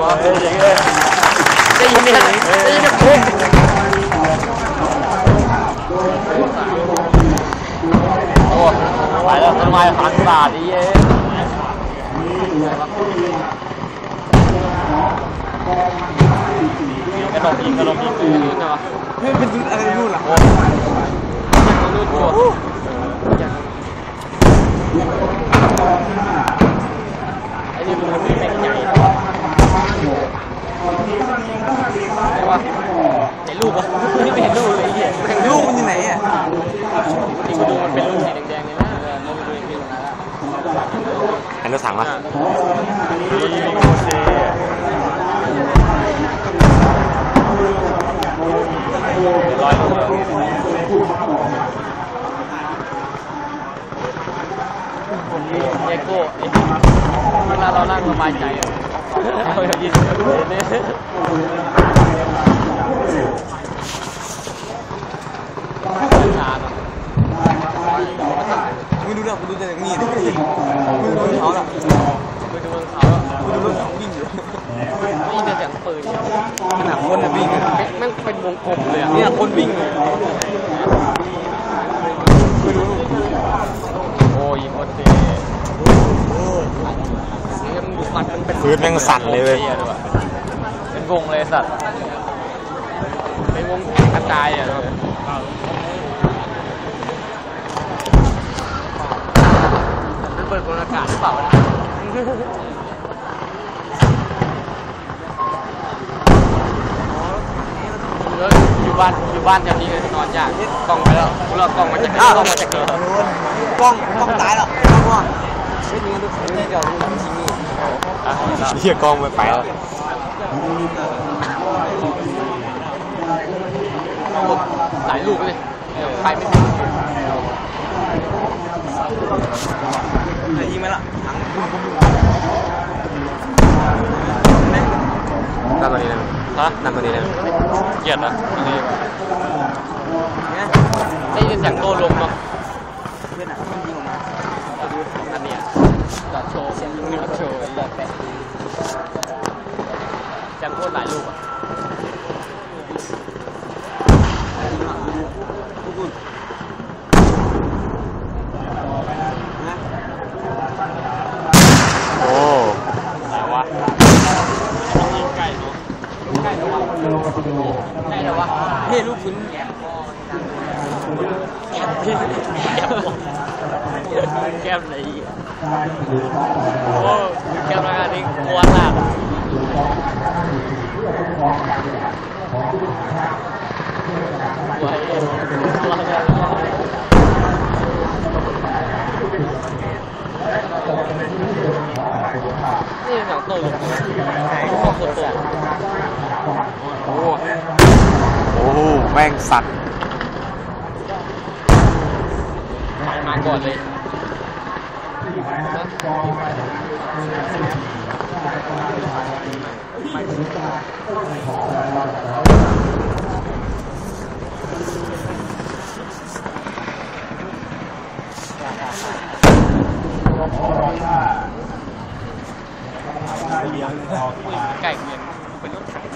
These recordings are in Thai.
ได้ยินเนี่ยได้ยินเนี่ยโอ้โอ้ไหวแล้วทำไมพันบาทดีเองกระดกยิงกระดกยิงคือใช่ปะเฮ้ยเป็นรุ่นอะไรรุ่นล่ะโอ้ยังรุ่นอยู่ไอ้นี่มันไมีแม็กใหญ่ ใช่ปะเห็นลูกปะนี่ไม่เห็นลูกเลยไอ้เหี้ยลูกมันอยู่ไหนอะนี่กูดูมันเป็นลูกสีแดงๆเลยนะเออลูกดูอีกทีตรงนั้นละอันนี้ถังมาอะร้อยลูกเอโก้ไอ้เวลาเรานั่งสบายใจอะ เราอยากยินเนี่ยชาเนาะไม่รู้เรื่องกูดูแต่อย่างนี้ดิมึงดูเขาล่ะไปดูเขาอะกูดูรถเขาวิ่งอยู่ได้ยินแต่เสียงปืนขนาดคนน่ะวิ่งอะแม่งเป็นวงกลมเลยอะเนี่ยคนวิ่งอยู่ไม่รู้ โอ้ยโคตรเท่นี่ มันดูฟันมันเป็นพื้นแม่งสั่นเลยเว้ยหี้ด้วยเป็นวงเลยสัตว์เป็นวงกระจายอะด้วยมันเปิดบนอากาศหรือเปล่านะเอออยู่บ้านอยู่บ้านแถวนี้เลยนอนยากกล้องไปแล้วกูรอกล้องมาจากไหนกล้องมาจากไหนกล้องกล้องตายแล้วกล้องว่าไม่มีดูนี่เดี๋ยวดูจริงนี่อะ เห็นแล้วเฮียกล้องไม่ไปแล้วหลายลูกเลยเดี๋ยวไปไม่ถึงจะยิงไหมล่ะถังนั่งตัวนี้เลยฮะนั่งตัวนี้เลยเกลียดนะอันนี้เนี่ยได้ยินเสียงโต้ลมมั้งเพื่อนอะมันยิงออกมา อันเนี้ยจอดโชว์เสียงยิงจอดโชว์ไอ้ยอดแปะ เสียงโคตรหลายลูกอะ กูกูนะ โอ้ ไหนวะยิงไก่เนาะไก่เหรอวะไก่เหรอวะ เฮ้ยลูกคุณ แก้มแก้มแก้มแก้มไหนอีกโอ้แก้มแล้วกันนี่กวนมากกวนเองนี่หนังโตลงข้อคนโตโอ้ โอ้ แม่งสั่นมาก่อนเลยไก่เมียนเป็นรถถังเลยแล้ว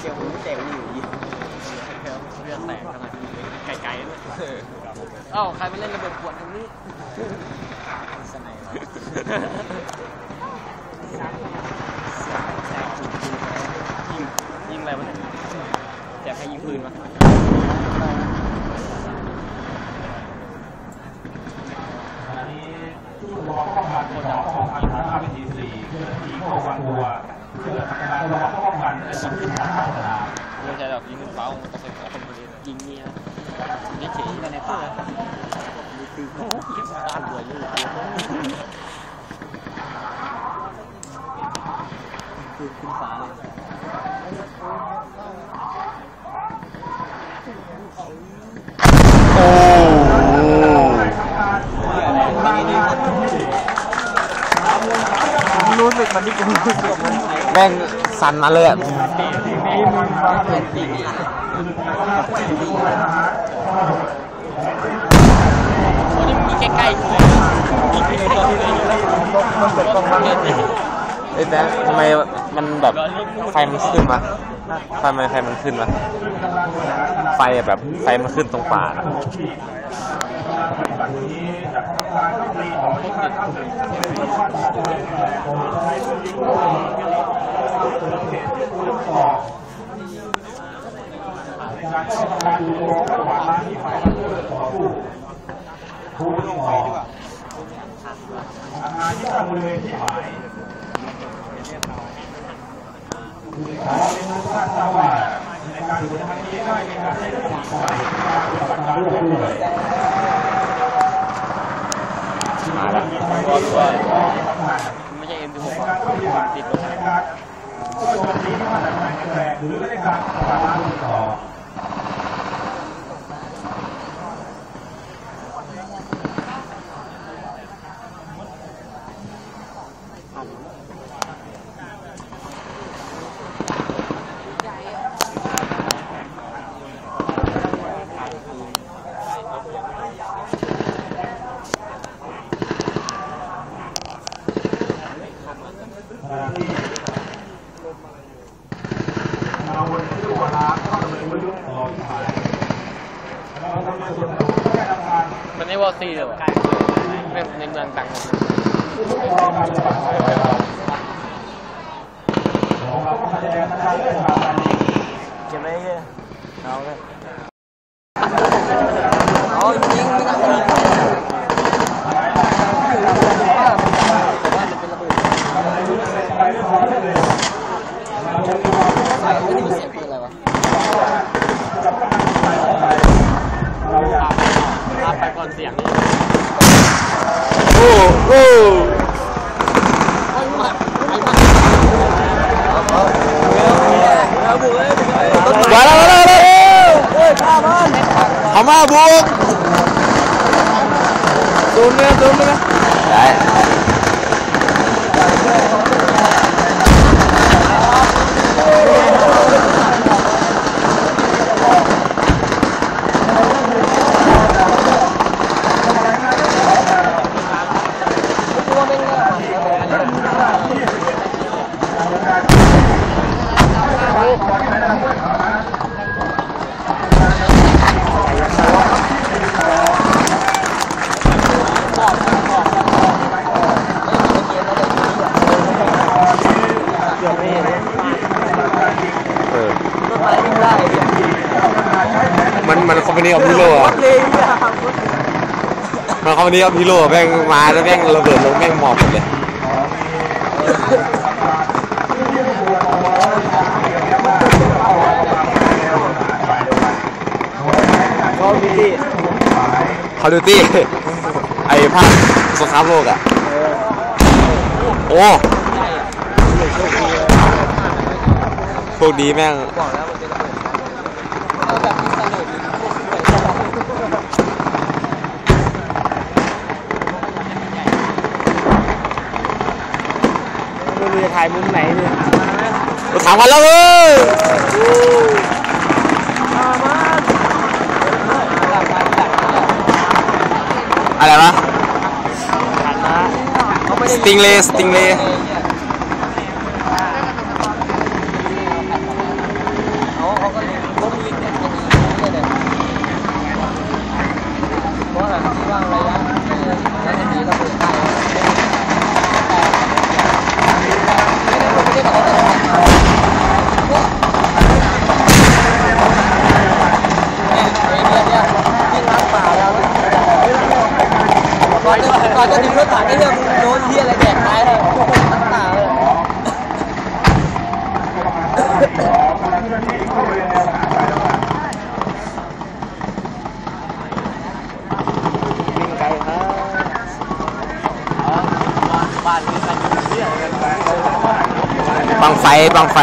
เกียวมือแตกอยู่ยิงเลือดแตกขนาดไกลๆด้วยเอ้าใครไปเล่นระเบิดขวดตรงนี้สไนยิงยิงอะไรวะเนี่ยแจกให้ยิงปืนมาไม่ใช่หรอกยิงขึ้น วิธีสี่ทีโกฟันตัวเพื่อทำการระวังป้องกันและสังเกตการณ์ต่างๆไม่ใช่แบบยิงขึ้นฟ้องค์เกษตรคนเริเวยิงนี่นะนี่เฉยในป่ามีตีโอ้ยบ้านรวยเลยคือขึ้นฟ้าเลย รู้สึกมันที่กูรู้สึกมันแม่งสั่นมาเลยอะตีนี่โอ้นี่มีใกล้ๆเลยมีใกล้ๆกูเลยมันเป็นกองมันไอ้ยแบงค์ทำไมมันแบบไฟมันขึ้นวะไฟมันไฟมันขึ้นวะไฟแบบไฟมันขึ้นตรงปากอะ มาแล้วตัวตัวไม่ใช่ M16 อะติดลงมันไม่วอลซีเลยวะเป็นในเมืองต่าง จังหวัดเก็บไว้เลยเอาเลยเอาจริงไม่ต้องยิงใส่ไม่ได้ยินเสียงปืนอะไรวะ พาไปก่อนเสียงนี่ โอ้โอ้ เอาบุกเลยบุกเลยต้น มา ไม้ แล้วมาแล้วมาแล้ว เฮ้ยข้ามัน เอามาบุก ซูมเลยซูมเลย ได้ ตัวเป็นไง เออ ต้นไม้วิ่งได้เนี่ย มั นมันคอมพานีออฟฮีโร่อะเลยเนี่ยมันคอมพานีออฟฮีโร่แม่งมาแล้วแม่งระเบิดลงแม่งหมอบหมดเลยก็มีที่คอร์ดูตี้ไอ้ภาคสงครามโลกอะโอ้โชคดีแม่ง บอกแล้วมันเป็นระเบิดเอาแบบที่สนุก ไม่รู้จะถ่ายมุมไหนเลย รถถังมาแล้วเว้ย มามาหลังมาหลังมาอะไรวะหัน บังไฟบังไฟ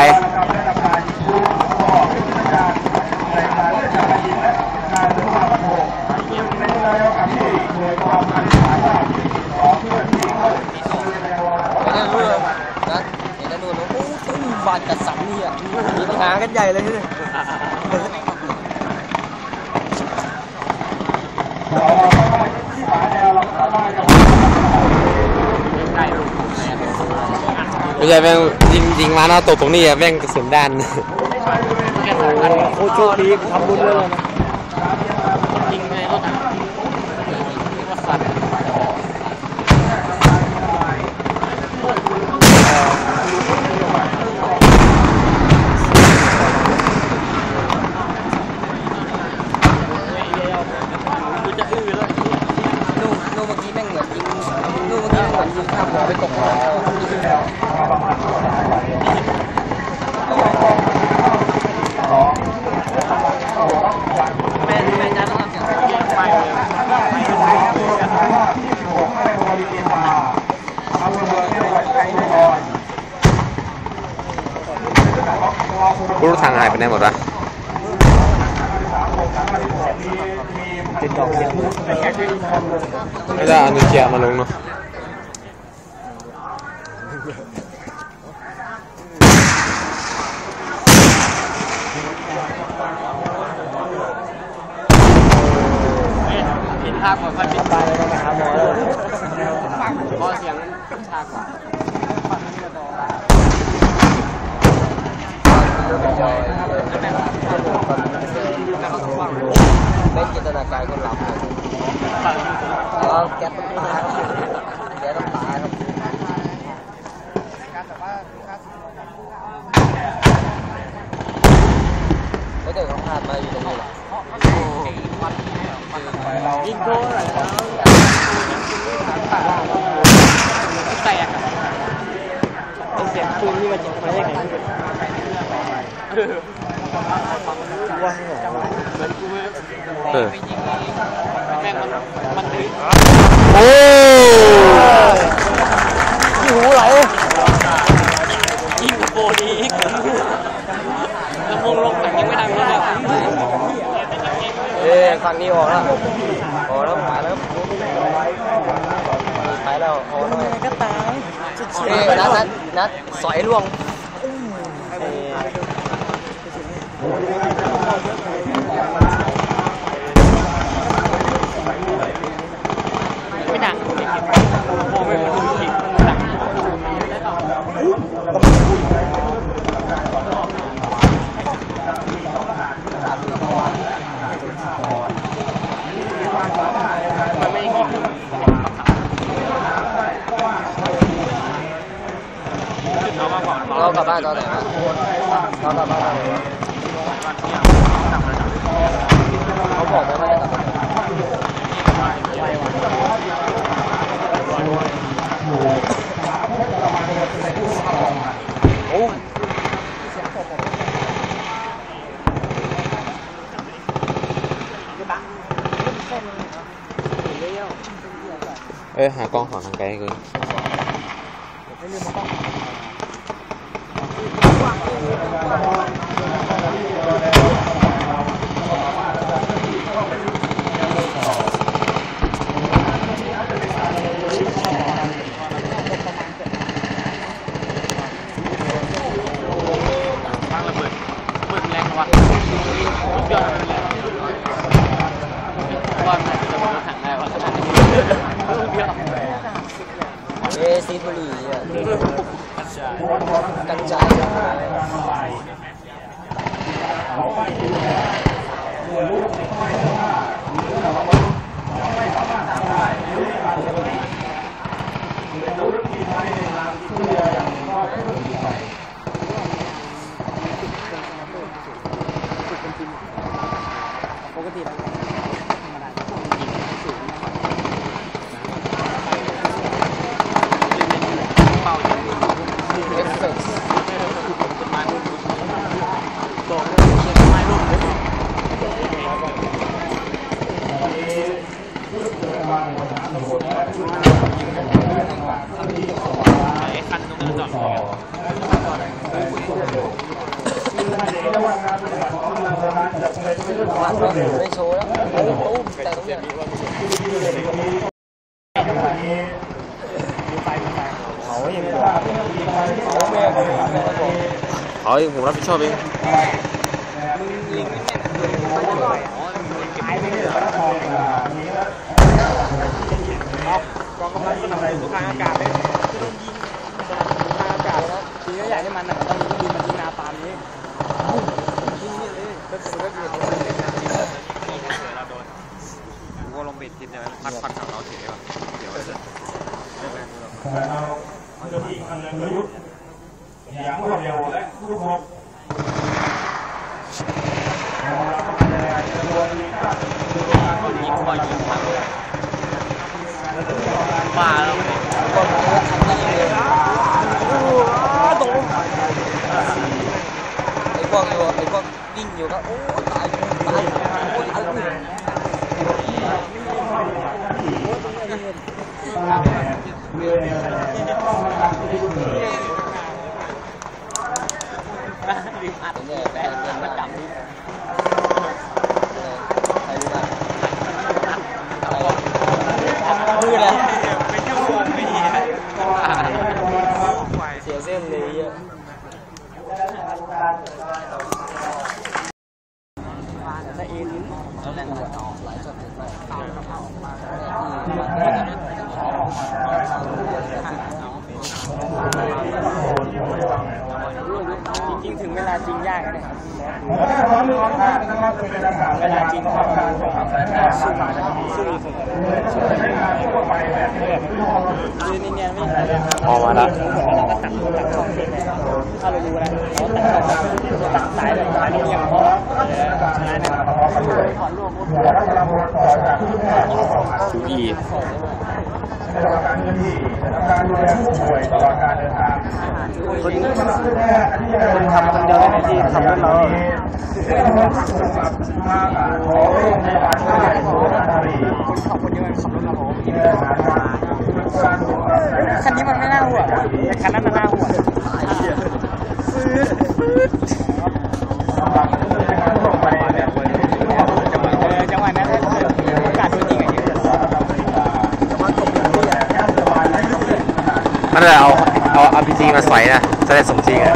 ฟาดกับสันนี่ยมีปัญหากันใหญ่เลยที่นี่ไม่ใช่เป็น ยิงมาหน้าตกตรงนี้อะแม่งกระสุนด้านแค่สองคันโอ้โชคดีทำบุญเลยนะ ยิงไปรถอะว่าสัตว์กูจะอื้อแล้ว นู่นนู่นเมื่อกี้แม่งเหมือนยิงนู่นเมื่อกี้เหมือนยิงข้ามหัวไปตกคอ แม่แม่จ้าต้องทำเสียงไปเลย กูรู้ทางหายไปไหนหมดวะ ติดดอกเดียว ไม่ได้เอานิวเคลียร์มาลงเนาะ ผิดท่าก่อน ค่อยปิดไปเลยนะหาหมอเลยเพราะเสียงท่าก่ แล้วแก๊สต้องตายแก๊สต้องตายครับไม่เกิดเขาพลาดมาอยู่ตรงนี้หรอกยิงโก้อะไรแล้วแตกเสียงปืนนี่มาจากไหนยังไงว่าเหมือนกูเออไปยิงแม่งมันมันถือโอ้ที่หูไหลยิงกระโปรงอีกแล้วพงลงแต่งยังไม่ดังเลยเอ้ฝั่งนี้ออกแล้วออกแล้วหายแล้วหายแล้วออ ก็ตายเอ้นัดนัดนัดสอยล่วงไม่ดังไม่เก็บโอ้ไม่เหมือนดูจริงดังมันไม่ยิง เรากลับบ้านตอนไหนวะเรากลับบ้านตอนไหนวะเขาบอกไหมว่าจะกลับบ้านโอ้เอ้ยหากล้องของทางไกลให้กู ฟังระเบิดระเบิดแรงว่ะสุดยอดเลยว่ามันจะระเบิดรถถังได้วะขนาดนี้สุดยอด ซีบุรีอะกันใจปกติแล้ว เป่าจน เอฟเฟกต์ ต้นไม้รุ่นโดดต้นไม้รุ่น ไอ้คันตร ลังสนับสนุนทางอากาศเลยโดนยิงทางอากาศแล้วทีก็อยากให้มันอะตอนนี้ยิงมันที่นาปามนี้ยิงนี่เลยก็คือก็คือกูลงเบ็ดทิศใช่ไหมพัดพัดของเราถึงได้ปะเดี๋ยวอย่างรวดเร็วและรูปแบบยิงคอยยิงมันป่าแล้วเนี่ย คนนี้ก็ทำได้เลยไอ้พวกอยู่ไอ้พว กวิ่งอยู่ก็โอ้ตายตายโอ้ยตายรีบอัด เนี่ย แบ แพ้ บ เกิน มา มา จั จั บบ นี่ ใครรู้บ้าง มือเลยเป็นชั่วโมงไม่ดี เสียเส้นเลยอะ แต่เอ็น แล้วแรงกว่าหลายช็อตเลยมาก จริงๆถึงเวลาจริงยากนะเนี่ยร้อมพร้อมมากนะครับเป็นอากาเวลาจริงการส่งสายงานสู้สู้สุดใช้งานทั่วไปแบบนี้คือนี่เนี่ยไม่ได้ออกมาละตัดตัดช่องเลยถ้าเรารู้แล้วเราตัดตัดสายแบบอันนี้ยังพอชนะเนี่ยขอรวมเดี๋ย วเราจะบทต่อจากผู้แพทย์สุอีในระหว่างการเงินที่และการดูแลผู้ป่วยตลอดการเดินทางคนที่มาผู้แพทย์ที่จะเดินทางคนเดียวในที่ทำให้เราได้รับกับมาของโรงพยาบาลใหญ่โสธรรีคนขับคนเดียวขับรถมาผมที่ได้มาการดูแลคันนี้มันไม่น่าหัวแต่คันนั้นมันน่าหัวส นั่นแหละเอาเอาอาพีจีมาใส่นะจะได้สมจริงอะ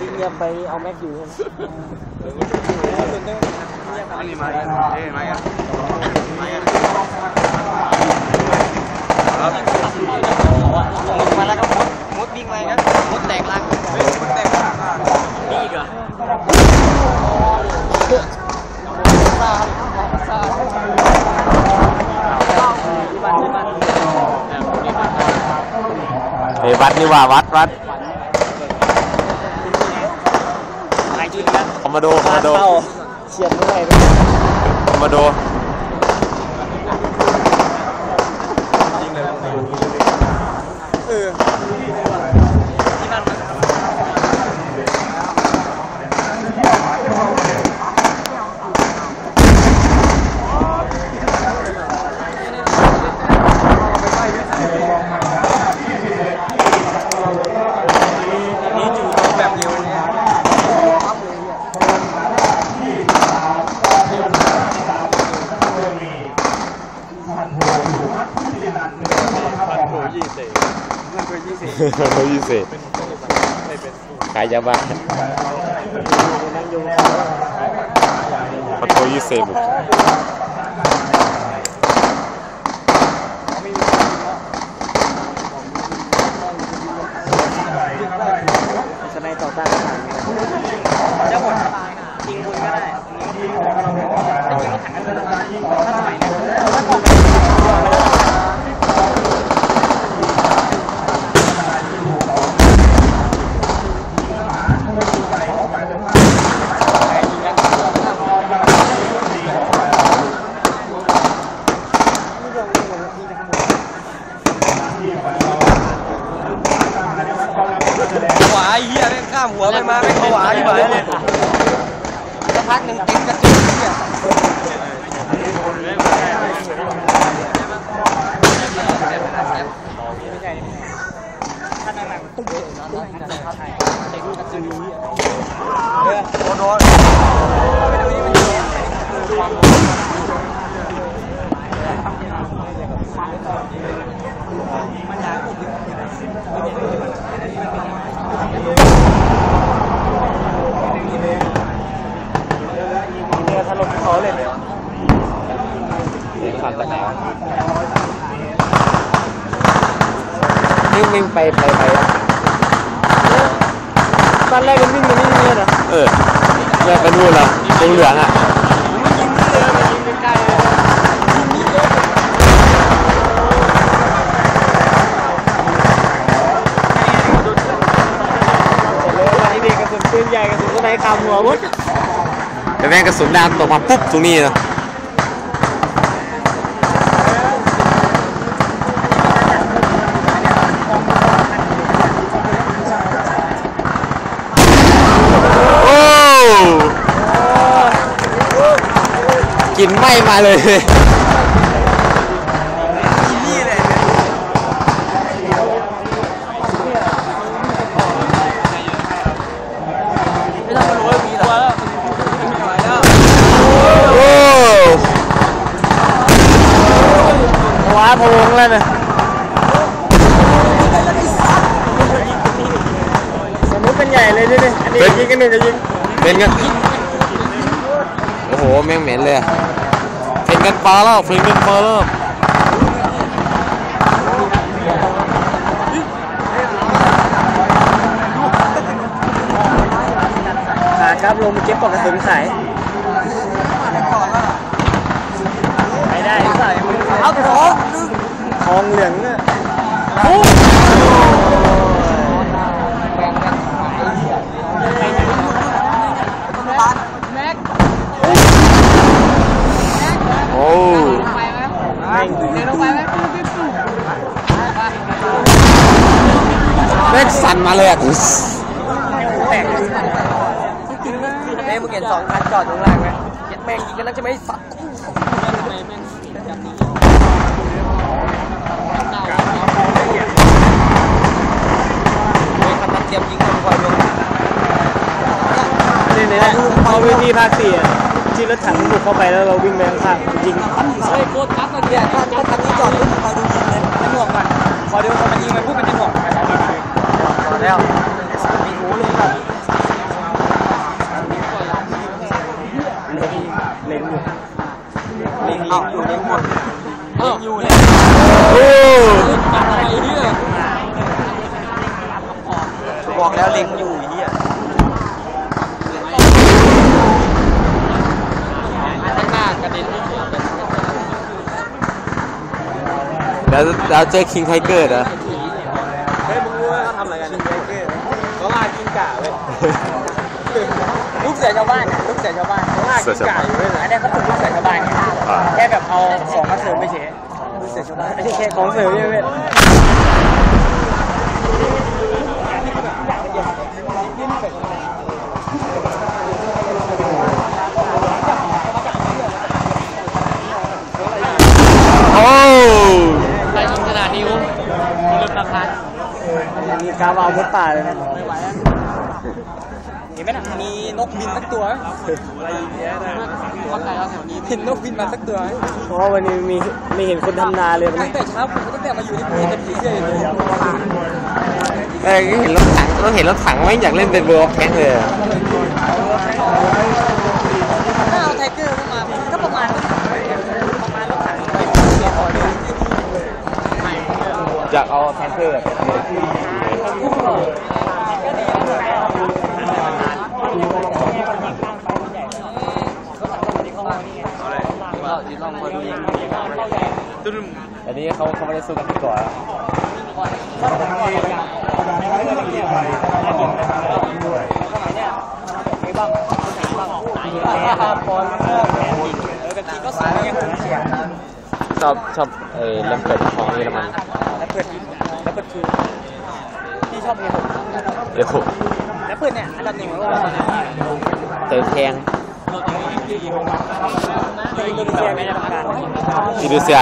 ที่เงียบไปเอาแม็กอยู่นี่มาเอ้มาอะมาแล้วก็มดมดวิ่งไปนะมดแตกลังเฮ้ยมดแตกลังนี่อีกเหรอซาซาเฮ้ยวัดนี่ว่าวัดวัด หายจุดแล้ว คอ มมาโดคอมมาโดเฉียดเมื่อไหร่คอมมาโด เออที่บ้านมันนี่จู่โจมแบบเร็วเนี่ย โทรพิเศษ ขายยาบ้าขอโทรพิเศษบุก สไนต่อต้านทหารจะหมดยิงคุณก็ได้ยิงรถถังกันถ้าสมัยนี้หวายเฮียแม่งข้ามหัวไปมาแม่งเขาหวายที่ไหนเลย สักพักหนึ่งเต็มกระจุกเนี่ย ถ้าหนักๆตุ้มเลยนอนแล้วใช่ใช่ลูกกระสือเออโดนโดน เนี่ยถล่มเขาเลยเนี่ย ขันจากไหนวะนี่ วิ่งไปไปไปอะตอนแรกมันวิ่งมานี่เลยนะเออแยกกันนู่นแล้วตรงเหลืองอะมันยิงนี่เลยมันยิงใกล้ๆเลยเลยวันนี้เด็กกระสุนปืนใหญ่กระสุนสไนคำหัวมุดแต่แม่งกระสุนดาวตกมาปุ๊บตรงนี้นะ กินไหม้มาเลยนี่เลยไม่ต้องมารู้ว่ามีหรอกไม่ไหวแล้วโอ้ว้าพวงแล้วนะสมมติเป็นใหญ่เลยด้วยอันนี้ยิงกันหนึ่งจะยิงเป็นกันโอ้โห แม่งเหม็นเลยอะเฟินกันปลาแล้วเฟินกันปลาแล้วขาครับลงมาเก็บปลอกกระสุนขายไม่ได้ใส่เอาทองทองเหลืองเนี่ย โอ้ แม่งดึง แม่งสั่นมาเลยอะแตกเอ้มึงเห็นสองคันจอดอยู่ข้างล่างไหมเจ็ดแม่งยิงกันแล้วใช่ไหมสัตว์เฮ้ยคันนั้นเตรียมยิงกันก่อนลงนี่เนี่ยพอวิธีภาคสี่อะที่รถถังบุกเข้าไปแล้วเราวิ่งไปข้างๆยิงเฮ้ยโคตรทับเลยเนี่ยถ้าถ้าคันนี้จอดปุ๊บคอยดูยิงเลยเป็นห่วงมันพอเดี๋ยวพอมันยิงไปปุ๊บเป็นห่วงไปแล้วจอด แล้วมีหูเลยครับเล็งอยู่ลิงอยู่ลิงหมดลิงอยู่เนี่ยโอ้อะไรเนี่ยบอกแล้วลิงอยู่เฮียแล้วแล้วเจอคิงไทเกอร์เหรอ เฮ้ยมึงรู้ว่าเขาทำอะไรกันไบเกอร์เขาลากกินกะเว้ยลูกเสือชาวบ้านเนี่ยลูกเสือชาวบ้านเขาลากกินกะอยู่เว้ยอันนี้เขาฝึกลูกเสือชาวบ้านไงแค่แบบเอาของมาเสริมไม่เฉยลูกเสือชาวบ้านไม่ใช่แค่ของเสริมเนี่ยเว้ยโอ้ไปชนขนาดนิ้วเริ่มราคา มีกาวาวบนป่าเลยนะไม่ไหวแล้วเห็นไหมน่ะมีนกบินสักตัวอะไรอย่างเงี้ยนะเห็นนกบินมาสักตัวเพราะว่าวันนี้มีมีเห็นคนทำนาเลยวันตั้นี้งแต่เช้าผมตั้งแต่มาอยู่ที่ภูเก็ตเป็นผีเสื้ออยู่เลยเออเห็นรถถังเราเห็นรถถังไม่อยากเล่นเป็นเบอร์ออฟแทงเลยอะถ้าเอาไทเกอร์เข้ามาก็ประมาณประมาณรถถังอยากเอาแทงเกอร์ลองมาดูยิง อันนี้เขาเขาไม่ได้สู้กันที่ก่อนบอลเออแบบนี้ก็สวยไงชอบชอบเออแลมเปิดของเยอรมันแล้วเปิดแล้วเปิดคือที่ชอบเพลงเดี๋ยวแล้วเปิดเนี่ยอันดับหนึ่งของโลกเจอแทงอินโดนีเซียไม่ได้ทำการอินโดนีเซีย